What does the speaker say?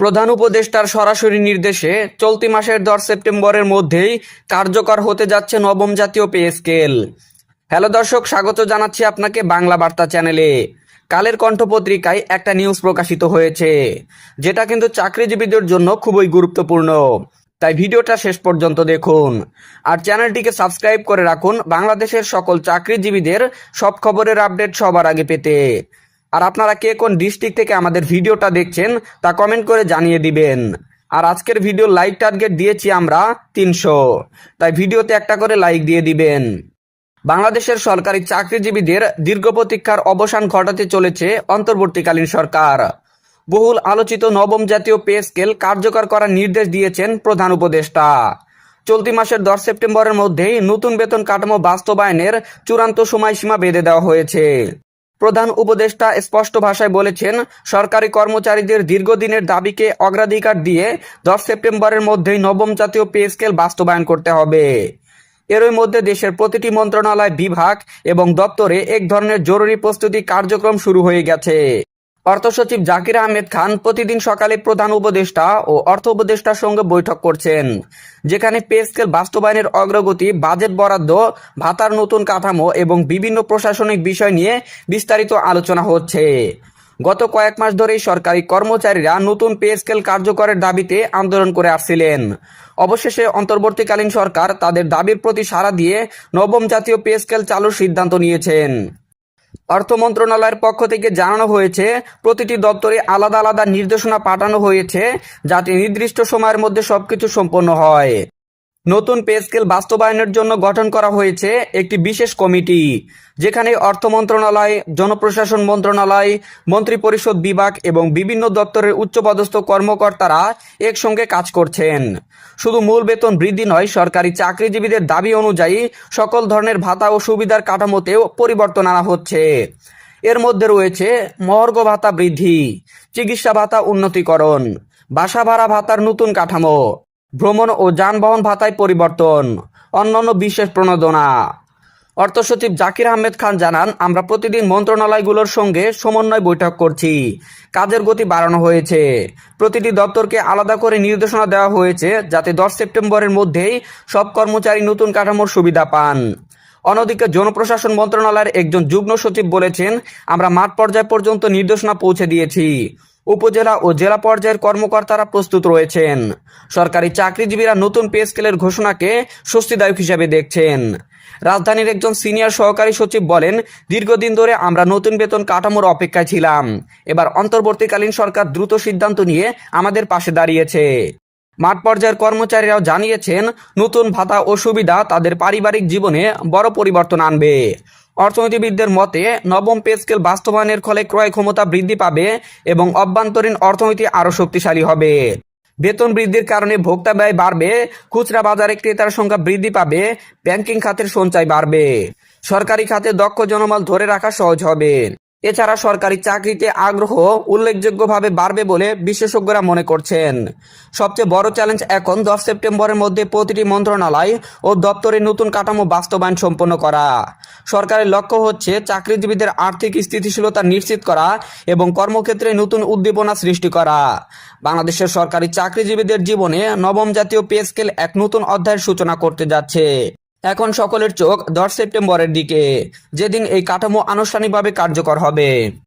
প্রধান উপদেষ্টার সরাসরি নির্দেশে চলতি মাসের দশ সেপ্টেম্বরের মধ্যেই কার্যকর হতে যাচ্ছে নবম জাতীয় পে স্কেল। হ্যালো দর্শক, স্বাগত জানাচ্ছি আপনাকে বাংলা বার্তা চ্যানেলে। কালের কণ্ঠ পত্রিকায় একটা নিউজ প্রকাশিত হয়েছে, যেটা কিন্তু চাকরিজীবীদের জন্য খুবই গুরুত্বপূর্ণ। তাই ভিডিওটা শেষ পর্যন্ত দেখুন। আর চ্যানেলটিকে সাবস্ক্রাইব করে রাখুন বাংলাদেশের সকল চাকরিজীবীদের সব খবরের আপডেট সবার আগে পেতে। আর আপনারা কে কোন ডিস্ট্রিক্ট থেকে আমাদের ভিডিওটা দেখছেন তা কমেন্ট করে জানিয়ে দিবেন। আর আজকের ভিডিও লাইক টার্গেট দিয়েছি আমরা তিনশো। তাই ভিডিওতে একটা করে লাইক দিয়ে দিবেন। বাংলাদেশের সরকারি চাকরিজীবীদের দীর্ঘ প্রতীক্ষার অবসান ঘটাতে চলেছে অন্তর্বর্তীকালীন সরকার। বহুল আলোচিত নবম জাতীয় পে স্কেল কার্যকর করার নির্দেশ দিয়েছেন প্রধান উপদেষ্টা। চলতি মাসের দশ সেপ্টেম্বরের মধ্যেই নতুন বেতন কাঠামো বাস্তবায়নের চূড়ান্ত সময়সীমা বেঁধে দেওয়া হয়েছে। প্রধান উপদেষ্টা স্পষ্ট ভাষায় বলেছেন, সরকারি কর্মচারীদের দীর্ঘদিনের দাবিকে অগ্রাধিকার দিয়ে দশ সেপ্টেম্বরের মধ্যেই নবম জাতীয় পে স্কেল বাস্তবায়ন করতে হবে। এরই মধ্যে দেশের প্রতিটি মন্ত্রণালয় বিভাগ এবং দপ্তরে এক ধরনের জরুরি প্রস্তুতি কার্যক্রম শুরু হয়ে গেছে। অর্থ সচিব জাকির আহমেদ খান প্রতিদিন সকালে প্রধান উপদেষ্টা ও অর্থ উপদেষ্টার সঙ্গে বৈঠক করছেন, যেখানে পে স্কেল বাস্তবায়নের অগ্রগতি, বাজেট বরাদ্দ, ভাতার নতুন কাঠামো এবং বিভিন্ন প্রশাসনিক বিষয় নিয়ে বিস্তারিত আলোচনা হচ্ছে। গত কয়েক মাস ধরেই সরকারি কর্মচারীরা নতুন পে স্কেল কার্যকরের দাবিতে আন্দোলন করে আসছিলেন। অবশেষে অন্তর্বর্তীকালীন সরকার তাদের দাবির প্রতি সাড়া দিয়ে নবম জাতীয় পে স্কেল চালুর সিদ্ধান্ত নিয়েছেন। অর্থ মন্ত্রণালয়ের পক্ষ থেকে জানানো হয়েছে, প্রতিটি দপ্তরে আলাদা আলাদা নির্দেশনা পাঠানো হয়েছে যাতে নির্দিষ্ট সময়ের মধ্যে সবকিছু সম্পন্ন হয়। নতুন পে স্কেল বাস্তবায়নের জন্য গঠন করা হয়েছে একটি বিশেষ কমিটি, যেখানে অর্থ মন্ত্রণালয়, জনপ্রশাসন মন্ত্রণালয়, মন্ত্রিপরিষদ বিভাগ এবং বিভিন্ন দপ্তরের উচ্চপদস্থ কর্মকর্তারা একসঙ্গে কাজ করছেন। শুধু মূল বেতন বৃদ্ধি নয়, সরকারি চাকরিজীবীদের দাবি অনুযায়ী সকল ধরনের ভাতা ও সুবিধার কাঠামোতেও পরিবর্তন আনা হচ্ছে। এর মধ্যে রয়েছে মহর্ঘ ভাতা বৃদ্ধি, চিকিৎসা ভাতা উন্নতিকরণ, বাসা ভাড়া ভাতার নতুন কাঠামো ভ্রমণ ও যানবাহন ভাতায় পরিবর্তন। অন্যান্য বিশেষ প্রণোদনা। অর্থ সচিব জাকির আহমেদ খান জানান, আমরা প্রতিদিন মন্ত্রণালয়গুলোর সঙ্গে সমন্বয় বৈঠক করছি। কাজের গতি বাড়ানো হয়েছে। প্রতিটি দপ্তরকে আলাদা করে নির্দেশনা দেওয়া হয়েছে যাতে দশ সেপ্টেম্বরের মধ্যেই সব কর্মচারী নতুন কাঠামোর সুবিধা পান। অন্যদিকে জনপ্রশাসন মন্ত্রণালয়ের একজন যুগ্ম সচিব বলেছেন, আমরা মাঠ পর্যায় পর্যন্ত নির্দেশনা পৌঁছে দিয়েছি। উপজেলা ও জেলা পর্যায়ের কর্মকর্তারা প্রস্তুত রয়েছেন। সরকারি চাকরিজীবীরা নতুন পে স্কেলের ঘোষণাকে স্বস্তিদায়ক হিসাবে দেখছেন। রাজধানীর একজন সিনিয়র সহকারী সচিব বলেন, দীর্ঘদিন ধরে আমরা নতুন বেতন কাঠামোর অপেক্ষায় ছিলাম। এবার অন্তর্বর্তীকালীন সরকার দ্রুত সিদ্ধান্ত নিয়ে আমাদের পাশে দাঁড়িয়েছে। মাঠ পর্যায়ের কর্মচারীরাও জানিয়েছেন, নতুন ভাতা ও সুবিধা তাদের পারিবারিক জীবনে বড় পরিবর্তন আনবে। অর্থনীতিবিদদের মতে, নবম পে স্কেল বাস্তবায়নের ফলে ক্রয় ক্ষমতা বৃদ্ধি পাবে এবং অভ্যন্তরীণ অর্থনীতি আরও শক্তিশালী হবে। বেতন বৃদ্ধির কারণে ভোক্তা ব্যয় বাড়বে, খুচরা বাজারে ক্রেতার সংখ্যা বৃদ্ধি পাবে, ব্যাংকিং খাতের সঞ্চয় বাড়বে। সরকারি খাতে দক্ষ জনমাল ধরে রাখা সহজ হবে। এছাড়া সরকারি চাকরিতে আগ্রহ উল্লেখযোগ্যভাবে বাড়বে বলে বিশেষজ্ঞরা মনে করছেন। সবচেয়ে বড় চ্যালেঞ্জ এখন দশ সেপ্টেম্বরের মধ্যে প্রতিটি মন্ত্রণালয় ও দপ্তরে নতুন কাঠামো বাস্তবায়ন সম্পন্ন করা। সরকারের লক্ষ্য হচ্ছে চাকরিজীবীদের আর্থিক স্থিতিশীলতা নিশ্চিত করা এবং কর্মক্ষেত্রে নতুন উদ্দীপনা সৃষ্টি করা। বাংলাদেশের সরকারি চাকরিজীবীদের জীবনে নবম জাতীয় পে স্কেল এক নতুন অধ্যায়ের সূচনা করতে যাচ্ছে। এখন সকলের চোখ দশ সেপ্টেম্বরের দিকে যেদিন এই কাঠামো আনুষ্ঠানিকভাবে কার্যকর হবে।